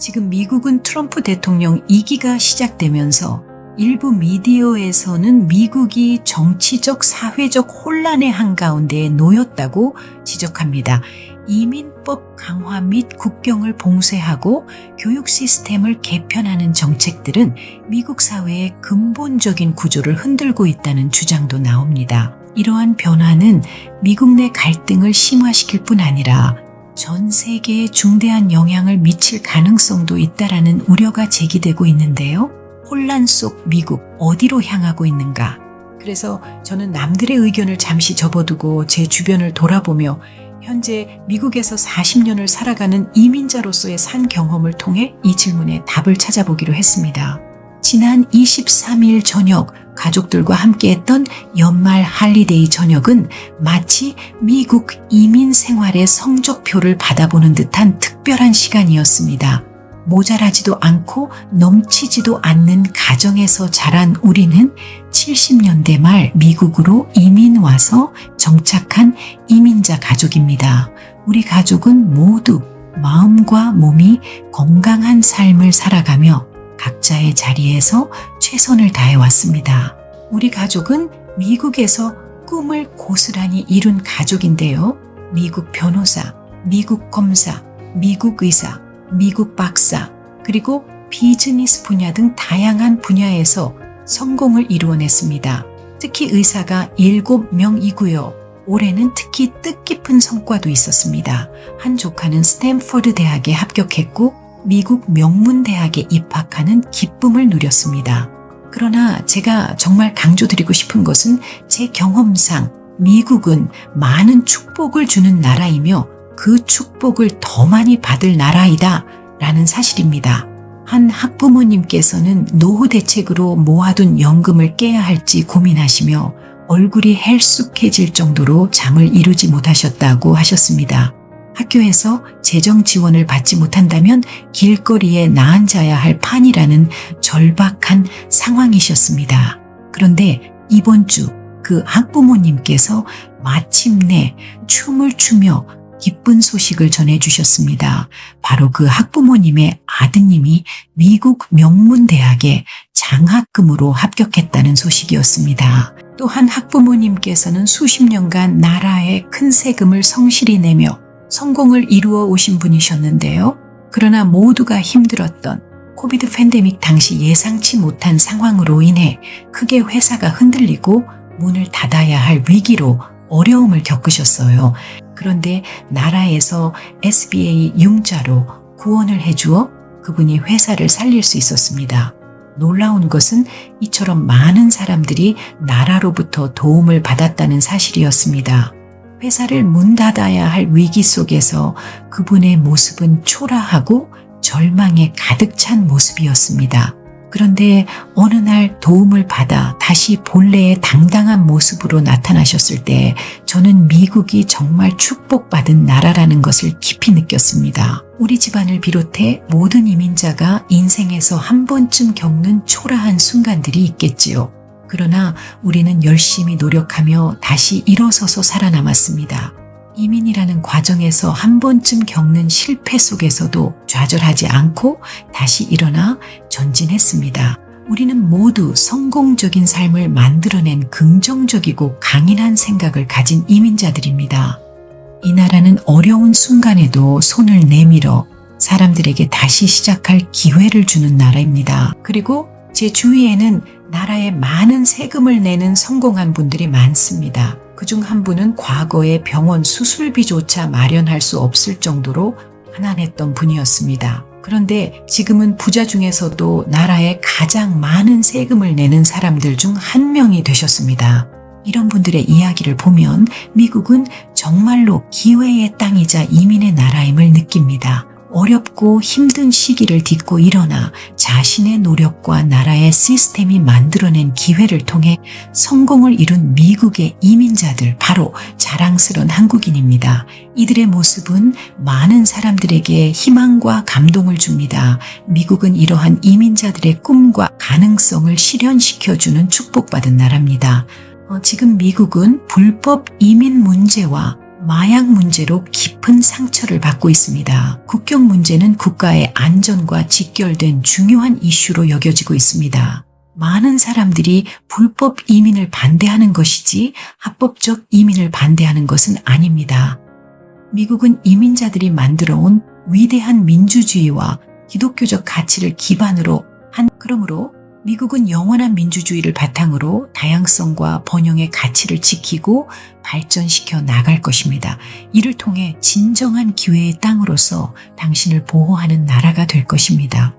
지금 미국은 트럼프 대통령 2기가 시작되면서 일부 미디어에서는 미국이 정치적, 사회적 혼란의 한가운데에 놓였다고 지적합니다. 이민법 강화 및 국경을 봉쇄하고 교육 시스템을 개편하는 정책들은 미국 사회의 근본적인 구조를 흔들고 있다는 주장도 나옵니다. 이러한 변화는 미국 내 갈등을 심화시킬 뿐 아니라 전 세계에 중대한 영향을 미칠 가능성도 있다라는 우려가 제기되고 있는데요. 혼란 속 미국 어디로 향하고 있는가? 그래서 저는 남들의 의견을 잠시 접어두고 제 주변을 돌아보며 현재 미국에서 40년을 살아가는 이민자로서의 산 경험을 통해 이 질문에 답을 찾아보기로 했습니다. 지난 23일 저녁 가족들과 함께했던 연말 할리데이 저녁은 마치 미국 이민 생활의 성적표를 받아보는 듯한 특별한 시간이었습니다. 모자라지도 않고 넘치지도 않는 가정에서 자란 우리는 70년대 말 미국으로 이민 와서 정착한 이민자 가족입니다. 우리 가족은 모두 마음과 몸이 건강한 삶을 살아가며 각자의 자리에서 최선을 다해 왔습니다. 우리 가족은 미국에서 꿈을 고스란히 이룬 가족인데요. 미국 변호사, 미국 검사, 미국 의사, 미국 박사, 그리고 비즈니스 분야 등 다양한 분야에서 성공을 이루어냈습니다. 특히 의사가 7명이고요. 올해는 특히 뜻깊은 성과도 있었습니다. 한 조카는 스탠퍼드 대학에 합격했고 미국 명문대학에 입학하는 기쁨을 누렸습니다. 그러나 제가 정말 강조드리고 싶은 것은 제 경험상 미국은 많은 축복을 주는 나라이며 그 축복을 더 많이 받을 나라이다 라는 사실입니다. 한 학부모님께서는 노후 대책으로 모아둔 연금을 깨야 할지 고민하시며 얼굴이 헬쑥해질 정도로 잠을 이루지 못하셨다고 하셨습니다. 학교에서 재정 지원을 받지 못한다면 길거리에 나앉아야 할 판이라는 절박한 상황이셨습니다. 그런데 이번 주 그 학부모님께서 마침내 춤을 추며 기쁜 소식을 전해주셨습니다. 바로 그 학부모님의 아드님이 미국 명문대학에 장학금으로 합격했다는 소식이었습니다. 또한 학부모님께서는 수십 년간 나라에 큰 세금을 성실히 내며 성공을 이루어 오신 분이셨는데요. 그러나 모두가 힘들었던 코비드 팬데믹 당시 예상치 못한 상황으로 인해 크게 회사가 흔들리고 문을 닫아야 할 위기로 어려움을 겪으셨어요. 그런데 나라에서 SBA 융자로 구원을 해주어 그분이 회사를 살릴 수 있었습니다. 놀라운 것은 이처럼 많은 사람들이 나라로부터 도움을 받았다는 사실이었습니다. 회사를 문 닫아야 할 위기 속에서 그분의 모습은 초라하고 절망에 가득 찬 모습이었습니다. 그런데 어느 날 도움을 받아 다시 본래의 당당한 모습으로 나타나셨을 때 저는 미국이 정말 축복받은 나라라는 것을 깊이 느꼈습니다. 우리 집안을 비롯해 모든 이민자가 인생에서 한 번쯤 겪는 초라한 순간들이 있겠지요. 그러나 우리는 열심히 노력하며 다시 일어서서 살아남았습니다. 이민이라는 과정에서 한 번쯤 겪는 실패 속에서도 좌절하지 않고 다시 일어나 전진했습니다. 우리는 모두 성공적인 삶을 만들어낸 긍정적이고 강인한 생각을 가진 이민자들입니다. 이 나라는 어려운 순간에도 손을 내밀어 사람들에게 다시 시작할 기회를 주는 나라입니다. 그리고 제 주위에는 나라에 많은 세금을 내는 성공한 분들이 많습니다. 그중 한 분은 과거에 병원 수술비조차 마련할 수 없을 정도로 가난했던 분이었습니다. 그런데 지금은 부자 중에서도 나라에 가장 많은 세금을 내는 사람들 중 한 명이 되셨습니다. 이런 분들의 이야기를 보면 미국은 정말로 기회의 땅이자 이민의 나라임을 느낍니다. 어렵고 힘든 시기를 딛고 일어나 자신의 노력과 나라의 시스템이 만들어낸 기회를 통해 성공을 이룬 미국의 이민자들 바로 자랑스러운 한국인입니다. 이들의 모습은 많은 사람들에게 희망과 감동을 줍니다. 미국은 이러한 이민자들의 꿈과 가능성을 실현시켜주는 축복받은 나라입니다. 어, 지금 미국은 불법 이민 문제와 마약 문제로 깊은 상처를 받고 있습니다. 국경 문제는 국가의 안전과 직결된 중요한 이슈로 여겨지고 있습니다. 많은 사람들이 불법 이민을 반대하는 것이지 합법적 이민을 반대하는 것은 아닙니다. 미국은 이민자들이 만들어 온 위대한 민주주의와 기독교적 가치를 기반으로 한 그러므로 미국은 영원한 민주주의를 바탕으로 다양성과 번영의 가치를 지키고 발전시켜 나갈 것입니다. 이를 통해 진정한 기회의 땅으로서 당신을 보호하는 나라가 될 것입니다.